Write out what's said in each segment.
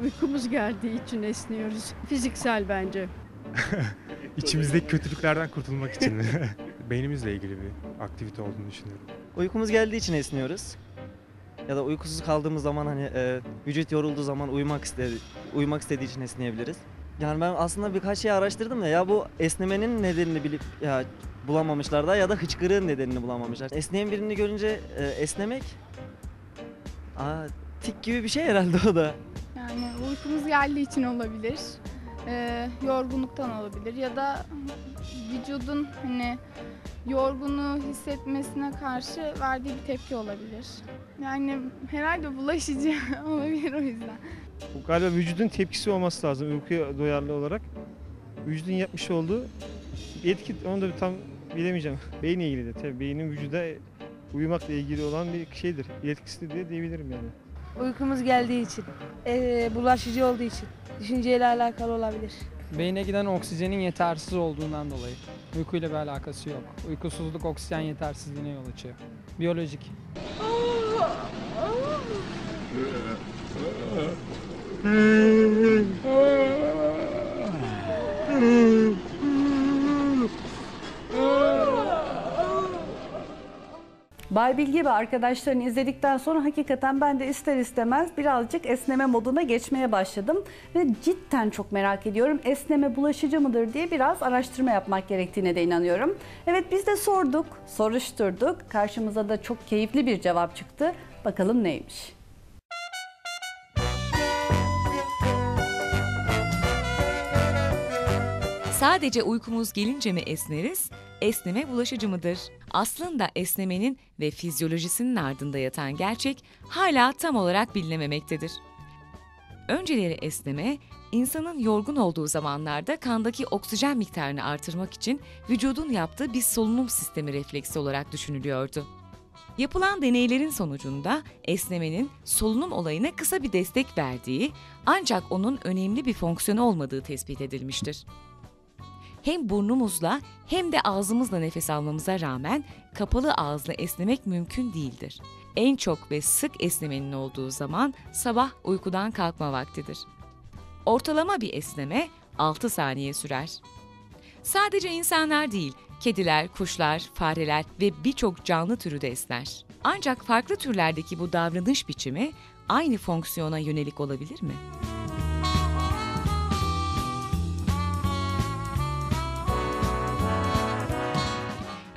uykumuz geldiği için esniyoruz. Fiziksel bence. İçimizdeki kötülüklerden kurtulmak için beynimizle ilgili bir aktivite olduğunu düşünüyorum. Uykumuz geldiği için esniyoruz. Ya da uykusuz kaldığımız zaman hani e, vücut yorulduğu zaman uyumak istedi uyumak istediği için esneyebiliriz. Yani ben aslında birkaç şey araştırdım da ya bu esnemenin nedenini bilip ya bulamamışlar da ya da hıçkırığın nedenini bulamamışlar. Esneyen birini görünce e, esnemek aa, tik gibi bir şey herhalde o da. Yani uykumuz geldiği için olabilir. Ee, yorgunluktan olabilir ya da vücudun hani yorgunu hissetmesine karşı verdiği bir tepki olabilir. Yani herhalde bulaşıcı olabilir o yüzden. Bu galiba vücudun tepkisi olması lazım uykuya duyarlı olarak. Vücudun yapmış olduğu etki onu da tam bilemeyeceğim. Beyinle ilgili de tabii beynin vücuda uyumakla ilgili olan bir şeydir. İletkisidir diye diyebilirim yani. Uykumuz geldiği için, eee, bulaşıcı olduğu için, düşünceyle alakalı olabilir. Beyne giden oksijenin yetersiz olduğundan dolayı. Uykuyla bir alakası yok. Uykusuzluk oksijen yetersizliğine yol açıyor. Biyolojik. Bay Bilge ve arkadaşlarını izledikten sonra hakikaten ben de ister istemez birazcık esneme moduna geçmeye başladım. Ve cidden çok merak ediyorum esneme bulaşıcı mıdır diye biraz araştırma yapmak gerektiğine de inanıyorum. Evet biz de sorduk, soruşturduk. Karşımıza da çok keyifli bir cevap çıktı. Bakalım neymiş? Sadece uykumuz gelince mi esneriz? Esneme bulaşıcı mıdır? Aslında esnemenin ve fizyolojisinin ardında yatan gerçek hala tam olarak bilinememektedir. Önceleri esneme, insanın yorgun olduğu zamanlarda kandaki oksijen miktarını artırmak için vücudun yaptığı bir solunum sistemi refleksi olarak düşünülüyordu. Yapılan deneylerin sonucunda esnemenin solunum olayına kısa bir destek verdiği ancak onun önemli bir fonksiyonu olmadığı tespit edilmiştir hem burnumuzla hem de ağzımızla nefes almamıza rağmen kapalı ağızla esnemek mümkün değildir. En çok ve sık esnemenin olduğu zaman sabah uykudan kalkma vaktidir. Ortalama bir esneme 6 saniye sürer. Sadece insanlar değil, kediler, kuşlar, fareler ve birçok canlı türü de esner. Ancak farklı türlerdeki bu davranış biçimi aynı fonksiyona yönelik olabilir mi?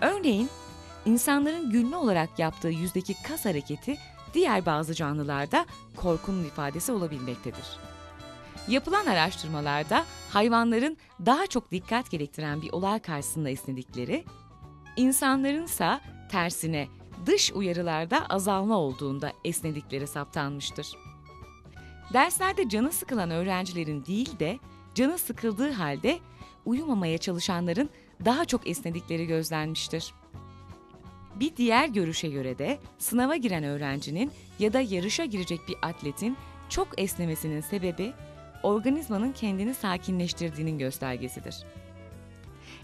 Örneğin, insanların günlü olarak yaptığı yüzdeki kas hareketi diğer bazı canlılarda korkunun ifadesi olabilmektedir. Yapılan araştırmalarda hayvanların daha çok dikkat gerektiren bir olay karşısında esnedikleri, insanlarınsa tersine dış uyarılarda azalma olduğunda esnedikleri saptanmıştır. Derslerde canı sıkılan öğrencilerin değil de canı sıkıldığı halde uyumamaya çalışanların daha çok esnedikleri gözlenmiştir. Bir diğer görüşe göre de sınava giren öğrencinin ya da yarışa girecek bir atletin çok esnemesinin sebebi organizmanın kendini sakinleştirdiğinin göstergesidir.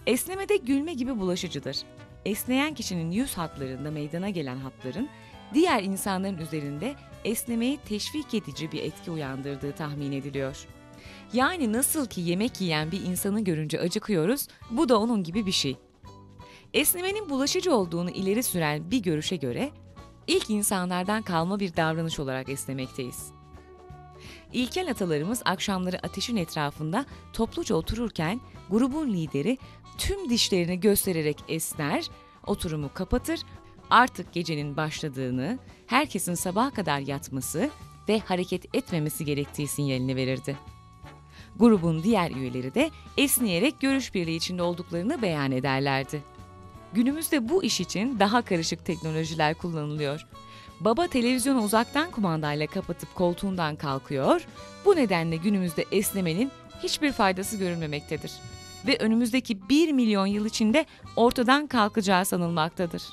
Esnemede gülme gibi bulaşıcıdır. Esneyen kişinin yüz hatlarında meydana gelen hatların diğer insanların üzerinde esnemeyi teşvik edici bir etki uyandırdığı tahmin ediliyor. Yani nasıl ki yemek yiyen bir insanı görünce acıkıyoruz, bu da onun gibi bir şey. Esnemenin bulaşıcı olduğunu ileri süren bir görüşe göre, ilk insanlardan kalma bir davranış olarak esnemekteyiz. İlkel atalarımız akşamları ateşin etrafında topluca otururken grubun lideri tüm dişlerini göstererek esner, oturumu kapatır, artık gecenin başladığını, herkesin sabaha kadar yatması ve hareket etmemesi gerektiği sinyalini verirdi. Grubun diğer üyeleri de esneyerek görüş birliği içinde olduklarını beyan ederlerdi. Günümüzde bu iş için daha karışık teknolojiler kullanılıyor. Baba televizyonu uzaktan kumandayla kapatıp koltuğundan kalkıyor, bu nedenle günümüzde esnemenin hiçbir faydası görülmemektedir. Ve önümüzdeki 1 milyon yıl içinde ortadan kalkacağı sanılmaktadır.